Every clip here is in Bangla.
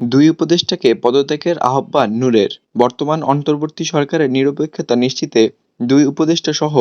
দুই উপদেষ্টাকে পদত্যাগের আহ্বান নূরের। বর্তমান অন্তর্বর্তী সরকারের নিরপেক্ষতা নিশ্চিতে দুই উপদেষ্টা সহ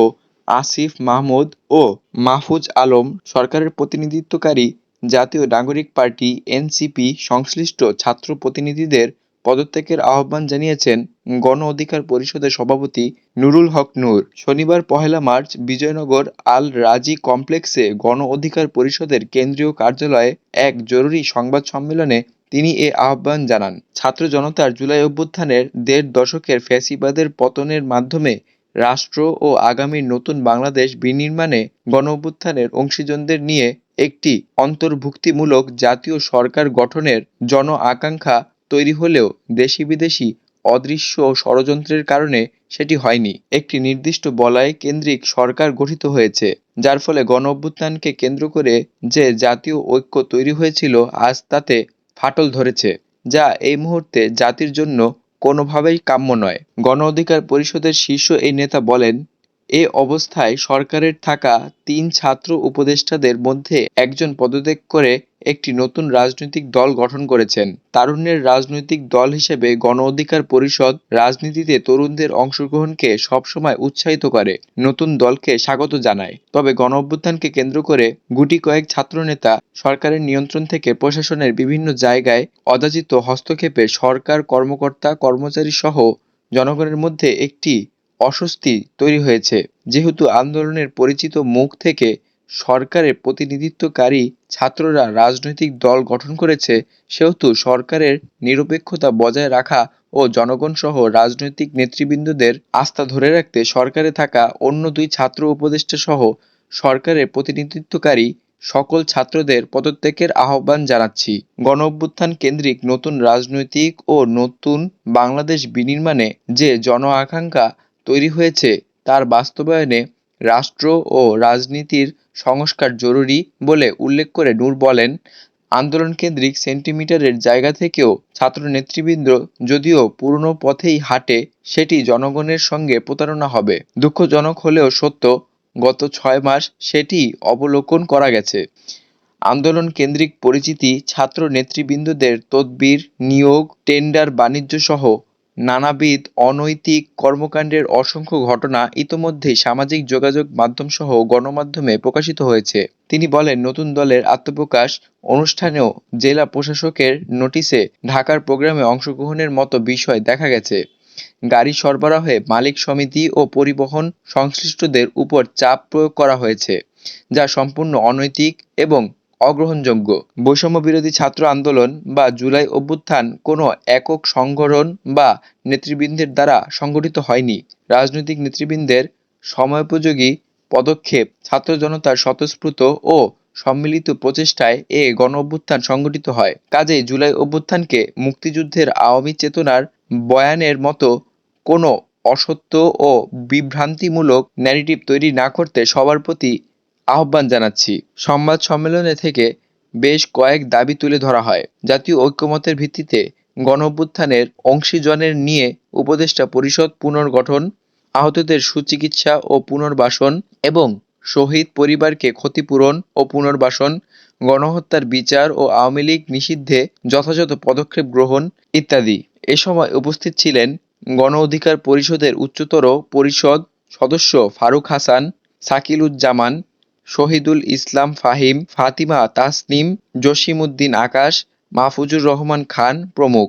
আসিফ মাহমুদ ও মাহফুজ আলম সরকারের প্রতিনিধিত্বকারী জাতীয় নাগরিক পার্টি এনসিপি সংশ্লিষ্ট ছাত্র প্রতিনিধিদের পদত্যাগের আহ্বান জানিয়েছেন গণ অধিকার পরিষদের সভাপতি নুরুল হক নূর। শনিবার পহেলা মার্চ বিজয়নগর আল রাজি কমপ্লেক্সে গণ অধিকার পরিষদের কেন্দ্রীয় কার্যালয়ে এক জরুরি সংবাদ সম্মেলনে তিনি এ আহ্বান জানান। ছাত্র জনতার জুলাই অভ্যুত্থানের দেড় দশকের ফ্যাসিবাদের পতনের মাধ্যমে রাষ্ট্র ও আগামীর নতুন বাংলাদেশ বিনির্মাণে গণ অভ্যুত্থানের অংশীজনদের নিয়ে একটি অন্তর্ভুক্তিমূলক জাতীয় সরকার গঠনের জন আকাঙ্ক্ষা তৈরি হলেও দেশি বিদেশি অদৃশ্য ষড়যন্ত্রের কারণে সেটি হয়নি। একটি নির্দিষ্ট বলয় কেন্দ্রিক সরকার গঠিত হয়েছে, যার ফলে গণ অভ্যুত্থানকে কেন্দ্র করে যে জাতীয় ঐক্য তৈরি হয়েছিল, আজ তাতে ফাটল ধরেছে, যা এই মুহূর্তে জাতির জন্য কোনোভাবেই কাম্য নয়। গণ অধিকার পরিষদের শীর্ষ এই নেতা বলেন এ অবস্থায় সরকারের থাকা তিন ছাত্র উপদেষ্টাদের মধ্যে একজন পদত্যাগ করে একটি নতুন রাজনৈতিক দল গঠন করেছেন। তারুণ্যের রাজনৈতিক দল হিসেবে গণ অধিকার পরিষদ রাজনীতিতে তরুণদের অংশগ্রহণকে সবসময় উৎসাহিত করে, নতুন দলকে স্বাগত জানায়। তবে গণ অভ্যুত্থানকে কেন্দ্র করে গুটি কয়েক ছাত্রনেতা সরকারের নিয়ন্ত্রণ থেকে প্রশাসনের বিভিন্ন জায়গায় অযাচিত হস্তক্ষেপে সরকার কর্মকর্তা কর্মচারী সহ জনগণের মধ্যে একটি অস্বস্তি তৈরি হয়েছে। যেহেতু আন্দোলনের পরিচিত মুখ থেকে সরকারের প্রতিনিধিত্বকারী ছাত্ররা রাজনৈতিক দল গঠন করেছে, সেহেতু সরকারের নিরপেক্ষতা বজায় রাখা ও জনগণ সহ রাজনৈতিক নেতৃবৃন্দদের আস্থা ধরে রাখতে সরকারে থাকা অন্য দুই ছাত্র উপদেষ্টা সহ সরকারের প্রতিনিধিত্বকারী সকল ছাত্রদের পদত্যাগের আহ্বান জানাচ্ছি। গণ অভ্যুত্থান কেন্দ্রিক নতুন রাজনৈতিক ও নতুন বাংলাদেশ বিনির্মাণে যে জন আকাঙ্ক্ষা তৈরি হয়েছে, তার বাস্তবায়নে রাষ্ট্র ও রাজনীতির সংস্কার জরুরি বলে উল্লেখ করে নূর বলেন আন্দোলন কেন্দ্রিক সেন্টিমিটারের জায়গা থেকেও ছাত্র নেতৃবৃন্দ যদিও পুরনো পথেই হাঁটে, সেটি জনগণের সঙ্গে প্রতারণা হবে। দুঃখজনক হলেও সত্য, গত ছয় মাস সেটি অবলোকন করা গেছে। আন্দোলন কেন্দ্রিক পরিচিতি ছাত্র নেতৃবৃন্দদের তদবির, নিয়োগ, টেন্ডার বাণিজ্য সহ নানাবিধ অনৈতিক কর্মকাণ্ডের অসংখ্য ঘটনা ইতোমধ্যেই সামাজিক যোগাযোগ মাধ্যমসহ গণমাধ্যমে প্রকাশিত হয়েছে। তিনি বলেন, নতুন দলের আত্মপ্রকাশ অনুষ্ঠানেও জেলা প্রশাসকের নোটিশে ঢাকার প্রোগ্রামে অংশগ্রহণের মতো বিষয় দেখা গেছে। গাড়ি সরবরাহে মালিক সমিতি ও পরিবহন সংশ্লিষ্টদের উপর চাপ প্রয়োগ করা হয়েছে, যা সম্পূর্ণ অনৈতিক এবং অগ্রহণযোগ্য। বৈষম্য বিরোধী ছাত্র আন্দোলন বা জুলাই অভ্যুত্থান কোনো একক সংগঠন বা নেতৃবৃন্দের দ্বারা সংগঠিত হয়নি। রাজনৈতিক নেতৃবৃন্দের সময়োপযোগী পদক্ষেপ ছাত্র জনতার স্বতঃস্ফূর্ত ও সম্মিলিত প্রচেষ্টায় এ গণ অভ্যুত্থান সংগঠিত হয়। কাজেই জুলাই অভ্যুত্থানকে মুক্তিযুদ্ধের আওয়ামী চেতনার বয়ানের মতো কোনো অসত্য ও বিভ্রান্তিমূলক ন্যারেটিভ তৈরি না করতে সবার প্রতি আহ্বান জানাচ্ছি। সংবাদ সম্মেলনে থেকে বেশ কয়েক দাবি তুলে ধরা হয়। জাতীয় ঐক্যমতের ভিত্তিতে গণ অভ্যুত্থানের অংশীজনের নিয়ে উপদেষ্টা পরিষদ পুনর্গঠন, আহতদের সুচিকিৎসা ও পুনর্বাসন এবং শহীদ পরিবারকে ক্ষতিপূরণ ও পুনর্বাসন, গণহত্যার বিচার ও আওয়ামী লীগ নিষিদ্ধে যথাযথ পদক্ষেপ গ্রহণ ইত্যাদি। এ সময় উপস্থিত ছিলেন গণ অধিকার পরিষদের উচ্চতর পরিষদ সদস্য ফারুক হাসান, সাকিলুজ্জামান শহীদুল ইসলাম ফাহিম ফাতিমা তাসনিম জসিমউদ্দিন আকাশ মাহফুজুর রহমান খান প্রমুখ।